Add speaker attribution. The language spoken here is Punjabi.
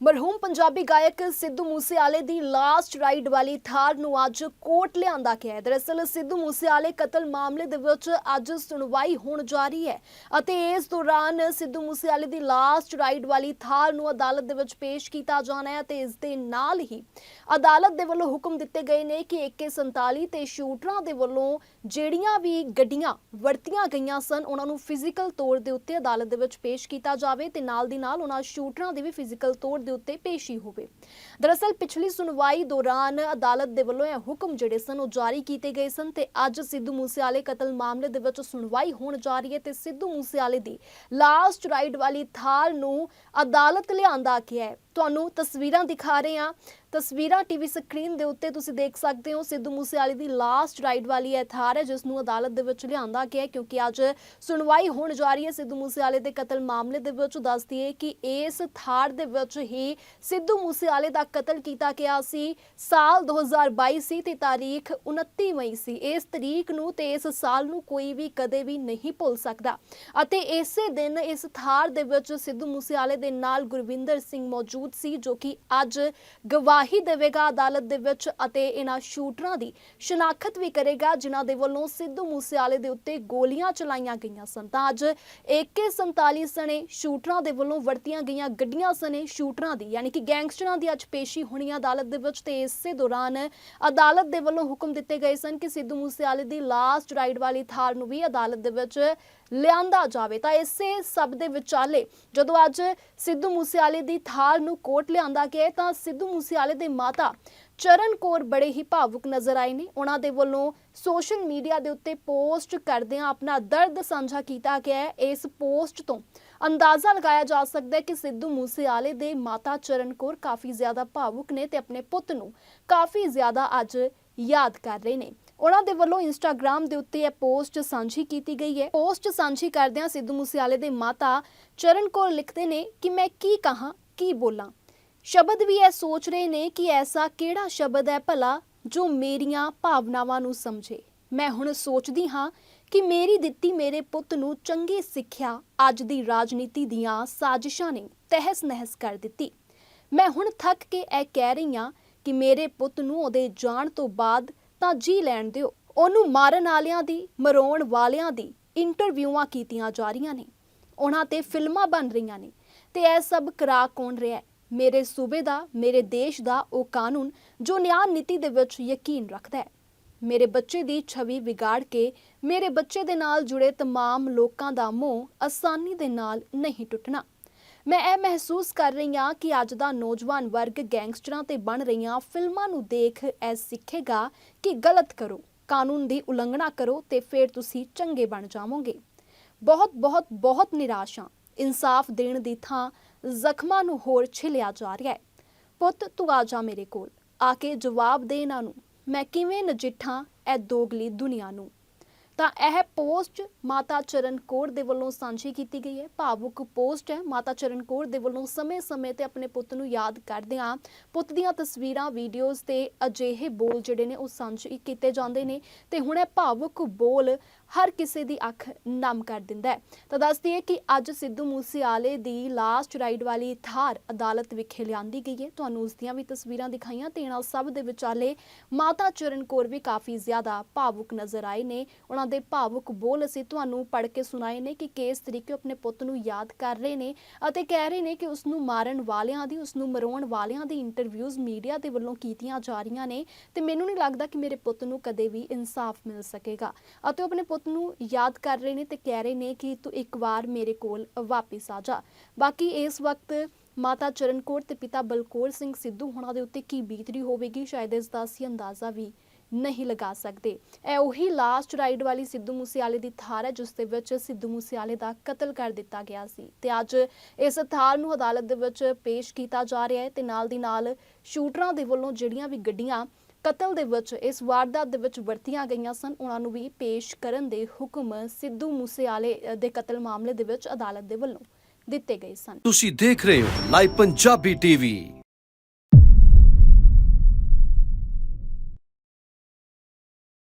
Speaker 1: ਮਰਹੂਮ ਪੰਜਾਬੀ ਗਾਇਕ ਸਿੱਧੂ ਮੂਸੇਵਾਲੇ ਦੀ ਲਾਸਟ ਰਾਈਡ ਵਾਲੀ ਥਾਰ ਨੂੰ ਅੱਜ ਕੋਰਟ ਲਿਆਂਦਾ ਗਿਆ ਹੈ। ਦਰਅਸਲ ਸਿੱਧੂ ਮੂਸੇਵਾਲੇ ਕਤਲ ਮਾਮਲੇ ਦੇ ਵਿੱਚ ਅੱਜ ਸੁਣਵਾਈ ਹੋਣ ਜਾ ਰਹੀ ਹੈ ਅਤੇ ਇਸ ਦੌਰਾਨ ਸਿੱਧੂ ਮੂਸੇਵਾਲੇ ਦੀ ਲਾਸਟ ਰਾਈਡ ਵਾਲੀ ਥਾਰ ਨੂੰ ਅਦਾਲਤ ਦੇ ਵਿੱਚ ਪੇਸ਼ ਕੀਤਾ ਜਾਣਾ ਹੈ ਤੇ ਇਸ ਦੇ ਨਾਲ ਹੀ ਅਦਾਲਤ ਦੇ ਵੱਲੋਂ ਹੁਕਮ ਦਿੱਤੇ ਗਏ ਨੇ ਕਿ AK47 ਤੇ ਸ਼ੂਟਰਾਂ ਦੇ ਵੱਲੋਂ ਜਿਹੜੀਆਂ ਵੀ ਗੱਡੀਆਂ ਵਰਤੀਆਂ ਗਈਆਂ ਸਨ, ਉਹਨਾਂ ਨੂੰ ਫਿਜ਼ੀਕਲ ਤੌਰ ਦੇ ਉੱਤੇ ਅਦਾਲਤ ਦੇ ਵਿੱਚ ਪੇਸ਼ ਕੀਤਾ ਜਾਵੇ ਤੇ ਨਾਲ ਦੀ ਨਾਲ ਉਹਨਾਂ ਸ਼ੂਟਰਾਂ ਦੀ ਵੀ ਫਿਜ਼ੀਕਲ ਤੌਰ ਦੇ ਉੱਤੇ ਪੇਸ਼ੀ ਹੋਵੇ। ਦਰਅਸਲ, ਪਿਛਲੀ ਸੁਣਵਾਈ ਦੌਰਾਨ ਅਦਾਲਤ ਦੇ ਵੱਲੋਂ ਇਹ ਹੁਕਮ ਜਿਹੜੇ ਸਨ, ਉਹ ਜਾਰੀ ਕੀਤੇ ਗਏ ਸਨ ਤੇ ਅੱਜ ਸਿੱਧੂ ਮੂਸੇਵਾਲੇ ਕਤਲ ਮਾਮਲੇ ਦੇ ਵਿੱਚ ਸੁਣਵਾਈ ਹੋਣ ਜਾ ਰਹੀ ਹੈ ਤੇ ਸਿੱਧੂ ਮੂਸੇਵਾਲੇ ਦੀ ਲਾਸਟ ਰਾਈਡ ਵਾਲੀ ਥਾਰ ਨੂੰ ਅਦਾਲਤ ਲਿਆਂਦਾ ਗਿਆ ਹੈ। ਤੁਹਾਨੂੰ ਤਸਵੀਰਾਂ ਦਿਖਾ ਰਹੇ ਹਾਂ। ਤਸਵੀਰਾਂ ਟੀਵੀ ਸਕਰੀਨ ਦੇ ਉੱਤੇ ਤੁਸੀਂ ਦੇਖ ਸਕਦੇ ਹੋ ਸਿੱਧੂ ਮੂਸੇਵਾਲੇ ਦੀ ਲਾਸਟ ਰਾਈਡ ਵਾਲੀ ਇਹ ਥਾਰ ਹੈ ਜਿਸ ਨੂੰ ਅਦਾਲਤ ਦੇ ਵਿੱਚ ਲਿਆਂਦਾ ਗਿਆ ਕਿਉਂਕਿ ਅੱਜ ਸੁਣਵਾਈ ਹੋਣ ਜਾ ਰਹੀ ਹੈ। ਸਿੱਧੂ ਮੂਸੇਵਾਲੇ ਦੇ ਕਤਲ ਮਾਮਲੇ ਦੇ ਵਿੱਚ ਦੱਸ ਦਈਏ ਕਿ ਇਸ ਥਾਰ ਦੇ ਵਿੱਚ ਹੀ ਸਿੱਧੂ ਮੂਸੇਵਾਲੇ ਦਾ ਕਤਲ ਕੀਤਾ ਗਿਆ ਸੀ। ਸਾਲ 2022 ਸੀ ਤੇ ਤਾਰੀਖ 29 ਮਈ ਸੀ। ਇਸ ਤਰੀਕ ਨੂੰ ਤੇ ਇਸ ਸਾਲ ਨੂੰ ਕੋਈ ਵੀ ਕਦੇ ਵੀ ਨਹੀਂ ਭੁੱਲ ਸਕਦਾ। ਅਤੇ ਇਸੇ ਦਿਨ ਇਸ ਥਾਰ ਦੇ ਵਿੱਚ ਸਿੱਧੂ ਮੂਸੇਵਾਲੇ ਦੇ ਨਾਲ ਗੁਰਵਿੰਦਰ ਸਿੰਘ ਮੌਜੂਦ ਸੀ ਜੋ ਕਿ ਅੱਜ ਗਵਾਹੀ ਦੇਵੇਗਾ ਅਦਾਲਤ ਦੇ ਵਿੱਚ ਅਤੇ ਇਹਨਾਂ ਸ਼ੂਟਰਾਂ ਦੀ ਸ਼ਨਾਖਤ ਵੀ ਕਰੇਗਾ, ਜਿਨ੍ਹਾਂ ਦੇ ਵੱਲੋਂ ਸਿੱਧੂ ਮੂਸੇਵਾਲੇ ਦੇ ਉੱਤੇ ਗੋਲੀਆਂ ਚਲਾਈਆਂ ਗਈਆਂ ਸਨ। ਤਾਂ ਅੱਜ AK47 ਸਣੇ ਸ਼ੂਟਰਾਂ ਦੇ ਵੱਲੋਂ ਵਰਤੀਆਂ ਗਈਆਂ ਗੱਡੀਆਂ ਸਣੇ ਸ਼ੂਟਰਾਂ ਦੀ, ਯਾਨੀ ਕਿ ਗੈਂਗਸਟਰਾਂ ਦੀ ਅੱਜ ਪੇਸ਼ੀ ਹੋਣੀ ਹੈ ਅਦਾਲਤ ਦੇ ਵਿੱਚ ਤੇ ਇਸੇ ਦੌਰਾਨ ਅਦਾਲਤ ਦੇ ਵੱਲੋਂ ਹੁਕਮ ਦਿੱਤੇ ਗਏ ਸਨ ਕਿ ਸਿੱਧੂ ਮੂਸੇਵਾਲੇ ਦੀ ਲਾਸਟ ਰਾਈਡ ਵਾਲੀ ਥਾਰ ਨੂੰ ਵੀ ਅਦਾਲਤ ਦੇ ਵਿੱਚ ਲਿਆਂਦਾ ਜਾਵੇ, ਤਾਂ ਇਸੇ ਸਭ ਦੇ ਵਿਚਾਲੇ ਜਦੋਂ ਅੱਜ ਸਿੱਧੂ ਮੂਸੇਵਾਲੇ ਦੀ ਥਾਰ ਨੂੰ ਕੋਰਟ ਲਿਆਂਦਾ ਗਿਆ ਤਾਂ ਸਿੱਧੂ ਮੂਸੇਵਾਲੇ ਦੇ ਮਾਤਾ ਚਰਨ ਕੌਰ ਬੜੇ ਹੀ ਭਾਵੁਕ ਨਜ਼ਰ ਆਏ ਨੇ। ਉਹਨਾਂ ਦੇ ਵੱਲੋਂ ਸੋਸ਼ਲ ਮੀਡੀਆ ਦੇ ਉੱਤੇ ਪੋਸਟ ਕਰਦਿਆਂ ਆਪਣਾ ਦਰਦ ਸਾਂਝਾ ਕੀਤਾ ਗਿਆ ਹੈ। ਇਸ ਪੋਸਟ ਤੋਂ ਅੰਦਾਜ਼ਾ ਲਗਾਇਆ ਜਾ ਸਕਦਾ ਹੈ ਕਿ ਸਿੱਧੂ ਮੂਸੇਵਾਲੇ ਦੇ ਮਾਤਾ ਚਰਨ ਕੌਰ ਕਾਫੀ ਜ਼ਿਆਦਾ ਭਾਵੁਕ ਨੇ ਤੇ ਆਪਣੇ ਪੁੱਤ ਨੂੰ ਕਾਫੀ ਜ਼ਿਆਦਾ ਅੱਜ ਯਾਦ ਕਰ ਰਹੇ ਨੇ। ਉਹਨਾਂ ਦੇ ਵੱਲੋਂ ਇੰਸਟਾਗ੍ਰam ਦੇ ਉੱਤੇ ਇਹ ਪੋਸਟ ਸਾਂਝੀ ਕੀਤੀ ਗਈ ਹੈ। ਪੋਸਟ ਸਾਂਝੀ ਕਰਦਿਆਂ ਸਿੱਧੂ ਮੂਸੇਵਾਲੇ ਦੇ ਮਾਤਾ ਚਰਨ ਕੌਰ ਲਿਖਦੇ ਨੇ ਕਿ ਮੈਂ ਕੀ ਕਹਾਂ, ਕੀ ਬੋਲਾਂ। ਸ਼ਬਦ ਵੀ ਇਹ ਸੋਚ ਰਹੇ ਨੇ ਕਿ ਐਸਾ ਕਿਹੜਾ ਸ਼ਬਦ ਹੈ ਭਲਾ ਜੋ ਮੇਰੀਆਂ ਭਾਵਨਾਵਾਂ ਨੂੰ ਸਮਝੇ। ਮੈਂ ਹੁਣ ਸੋਚਦੀ ਹਾਂ ਕਿ ਮੇਰੀ ਦਿੱਤੀ ਮੇਰੇ ਪੁੱਤ ਨੂੰ ਚੰਗੀ ਸਿੱਖਿਆ ਅੱਜ ਦੀ ਰਾਜਨੀਤੀ ਦੀਆਂ ਸਾਜ਼ਿਸ਼ਾਂ ਨੇ ਤਹਿਸ ਨਹਿਸ ਕਰ ਦਿੱਤੀ। ਮੈਂ ਹੁਣ ਥੱਕ ਕੇ ਇਹ ਕਹਿ ਰਹੀ ਹਾਂ ਕਿ ਮੇਰੇ ਪੁੱਤ ਨੂੰ ਉਹਦੇ ਜਾਣ ਤੋਂ ਬਾਅਦ ਤਾਂ ਜੀ ਲੈਣ ਦਿਓ ਉਹਨੂੰ ਮਾਰਨ ਵਾਲਿਆਂ ਦੀ ਮਰੋਣ ਵਾਲਿਆਂ ਦੀ ਇੰਟਰਵਿਊਆਂ ਕੀਤੀਆਂ ਜਾ ਰਹੀਆਂ ਨੇ ਉਹਨਾਂ ਤੇ ਫਿਲਮਾਂ ਬਣ ਰਹੀਆਂ ਨੇ ਤੇ ਇਹ ਸਭ ਕਰਾ ਕੌਣ ਰਿਹਾ ਹੈ ਮੇਰੇ ਸੂਬੇ ਦਾ ਮੇਰੇ ਦੇਸ਼ ਦਾ ਉਹ ਕਾਨੂੰਨ ਜੋ ਨਿਆਂ ਨੀਤੀ ਦੇ ਵਿੱਚ ਯਕੀਨ ਰੱਖਦਾ ਹੈ ਮੇਰੇ ਬੱਚੇ ਦੀ ਛਵੀ ਵਿਗਾੜ ਕੇ ਮੇਰੇ ਬੱਚੇ ਦੇ ਨਾਲ ਜੁੜੇ तमाम ਲੋਕਾਂ ਦਾ ਮੋਹ ਆਸਾਨੀ ਦੇ ਨਾਲ ਨਹੀਂ ਟੁੱਟਣਾ ਮੈਂ ਇਹ ਮਹਿਸੂਸ ਕਰ ਰਹੀ ਹਾਂ ਕਿ ਅੱਜ ਦਾ ਨੌਜਵਾਨ ਵਰਗ ਗੈਂਗਸਟਰਾਂ ਤੇ ਬਣ ਰਹੀਆਂ ਫਿਲਮਾਂ ਨੂੰ ਦੇਖ ਇਹ ਸਿੱਖੇਗਾ ਕਿ ਗਲਤ ਕਰੋ, ਕਾਨੂੰਨ ਦੀ ਉਲੰਘਣਾ ਕਰੋ ਤੇ ਫਿਰ ਤੁਸੀਂ ਚੰਗੇ ਬਣ ਜਾਵੋਗੇ। ਬਹੁਤ ਬਹੁਤ ਬਹੁਤ ਨਿਰਾਸ਼ ਹਾਂ। ਇਨਸਾਫ ਦੇਣ ਦੀ ਥਾਂ ਜ਼ਖਮਾਂ ਨੂੰ ਹੋਰ ਛਿਲਿਆ ਜਾ ਰਿਹਾ ਹੈ। ਪੁੱਤ, ਤੂੰ ਆ ਜਾ ਮੇਰੇ ਕੋਲ। ਆ ਕੇ ਜਵਾਬ ਦੇ ਇਹਨਾਂ ਨੂੰ। ਮੈਂ ਕਿਵੇਂ ਨਜਿੱਠਾਂ ਇਹ ਦੋਗਲੀ ਦੁਨੀਆ ਨੂੰ? ਤਾਂ ਇਹ ਪੋਸਟ ਮਾਤਾ ਚਰਨ ਕੌਰ ਦੇ ਵੱਲੋਂ ਸਾਂਝੀ ਕੀਤੀ ਗਈ ਹੈ। ਭਾਵੁਕ ਪੋਸਟ ਹੈ। ਮਾਤਾ ਚਰਨ ਕੌਰ ਦੇ ਵੱਲੋਂ ਸਮੇਂ-ਸਮੇਂ ਤੇ ਆਪਣੇ ਪੁੱਤ ਨੂੰ ਯਾਦ ਕਰਦਿਆਂ ਪੁੱਤ ਦੀਆਂ ਤਸਵੀਰਾਂ ਵੀਡੀਓਜ਼ ਤੇ ਅਜਿਹੇ ਬੋਲ ਜਿਹੜੇ ਨੇ ਉਹ ਸਾਂਝੇ ਕੀਤੇ ਜਾਂਦੇ ਨੇ। ਤੇ ਹੁਣ ਇਹ ਭਾਵੁਕ ਬੋਲ ਹਰ ਕਿਸੇ ਦੀ ਅੱਖ ਨਮ ਕਰ ਦਿੰਦਾ ਹੈ। ਤਾਂ ਦੱਸ ਦਈਏ ਕਿ ਅੱਜ ਸਿੱਧੂ ਮੂਸੇਵਾਲੇ ਦੀ ਲਾਸਟ ਰਾਈਡ ਵਾਲੀ ਥਾਰ ਅਦਾਲਤ ਵਿਖੇ ਲਿਆਂਦੀ ਗਈ ਹੈ। ਤੁਹਾਨੂੰ ਉਸ ਦੀਆਂ ਵੀ ਤਸਵੀਰਾਂ ਦਿਖਾਈਆਂ ਤੇ ਇਹਨਾਂ ਸਭ ਦੇ ਵਿਚਾਲੇ ਮਾਤਾ ਚਰਨ ਕੌਰ ਵੀ ਕਾਫੀ ਜ਼ਿਆਦਾ ਭਾਵੁਕ ਨਜ਼ਰ ਆਏ ਨੇ। ਉਹਨਾਂ ਦੇ ਭਾਵੁਕ ਬੋਲ ਅਸੀਂ ਤੁਹਾਨੂੰ ਪੜ੍ਹ ਕੇ ਸੁਣਾਏ ਨੇ ਕਿ ਕਿਸ ਤਰੀਕੇ ਆਪਣੇ ਪੁੱਤ ਨੂੰ ਯਾਦ ਕਰ ਰਹੇ ਨੇ ਅਤੇ ਕਹਿ ਰਹੇ ਨੇ ਕਿ ਉਸ ਨੂੰ ਮਾਰਨ ਵਾਲਿਆਂ ਦੀ ਉਸ ਨੂੰ ਮਰਵਾਉਣ ਵਾਲਿਆਂ ਦੀ ਇੰਟਰਵਿਊਜ਼ ਮੀਡੀਆ ਦੇ ਵੱਲੋਂ ਕੀਤੀਆਂ ਜਾ ਰਹੀਆਂ ਨੇ ਤੇ ਮੈਨੂੰ ਨਹੀਂ ਲੱਗਦਾ ਕਿ ਮੇਰੇ ਪੁੱਤ ਨੂੰ ਕਦੇ ਵੀ ਇਨਸਾਫ ਮਿਲ ਸਕੇਗਾ। ਅਤੇ ਆਪਣੇ ਪੁੱਤ ਨੂੰ ਯਾਦ ਕਰ ਰਹੇ ਨੇ ਤੇ ਕਹਿ ਰਹੇ ਨੇ ਕਿ ਤੂੰ ਇੱਕ ਵਾਰ ਮੇਰੇ ਕੋਲ ਵਾਪਿਸ ਆ ਜਾ। ਬਾਕੀ ਇਸ ਵਕਤ ਮਾਤਾ ਚਰਨ ਤੇ ਪਿਤਾ ਬਲਕੌਰ ਸਿੰਘ ਸਿੱਧੂ ਹੋਣਾ ਦੇ ਉੱਤੇ ਕੀ ਬੀਤਰੀ ਹੋਵੇਗੀ, ਸ਼ਾਇਦ ਇਸ ਦਾ ਅਸੀਂ ਅੰਦਾਜ਼ਾ ਵੀ ਨਹੀਂ ਲਗਾ ਸਕਦੇ। ਇਹ ਉਹੀ ਲਾਸਟ ਰਾਈਡ ਵਾਲੀ ਸਿੱਧੂ ਮੂਸੇਵਾਲੇ ਦੀ ਥਾਰ ਹੈ, ਜਿਸ ਦੇ ਵਿੱਚ ਸਿੱਧੂ ਮੂਸੇਵਾਲੇ ਦਾ ਕਤਲ ਕਰ ਦਿੱਤਾ ਗਿਆ ਸੀ। ਤੇ ਅੱਜ ਇਸ ਥਾਰ ਨੂੰ ਅਦਾਲਤ ਦੇ ਵਿੱਚ ਪੇਸ਼ ਕੀਤਾ ਜਾ ਰਿਹਾ ਹੈ ਤੇ ਨਾਲ ਦੀ ਨਾਲ ਸ਼ੂਟਰਾਂ ਦੇ ਵੱਲੋਂ ਜਿਹੜੀਆਂ ਵੀ ਗੱਡੀਆਂ ਕਤਲ ਦੇ ਵਿੱਚ, ਇਸ ਵਾਰਦਾਤ ਦੇ ਵਿੱਚ ਵਰਤੀਆਂ ਗਈਆਂ ਸਨ। ਉਹਨਾਂ ਨੂੰ ਵੀ ਪੇਸ਼ ਕਰਨ ਦੇ ਹੁਕਮ ਸਿੱਧੂ ਮੂਸੇਵਾਲੇ ਦੇ ਕਤਲ ਮਾਮਲੇ ਦੇ ਵਿੱਚ ਅਦਾਲਤ ਦੇ ਵੱਲੋਂ ਦਿੱਤੇ ਗਏ ਸਨ।
Speaker 2: ਤੁਸੀਂ ਦੇਖ ਰਹੇ ਹੋ ਲਾਈਵ ਪੰਜਾਬੀ ਟੀਵੀ।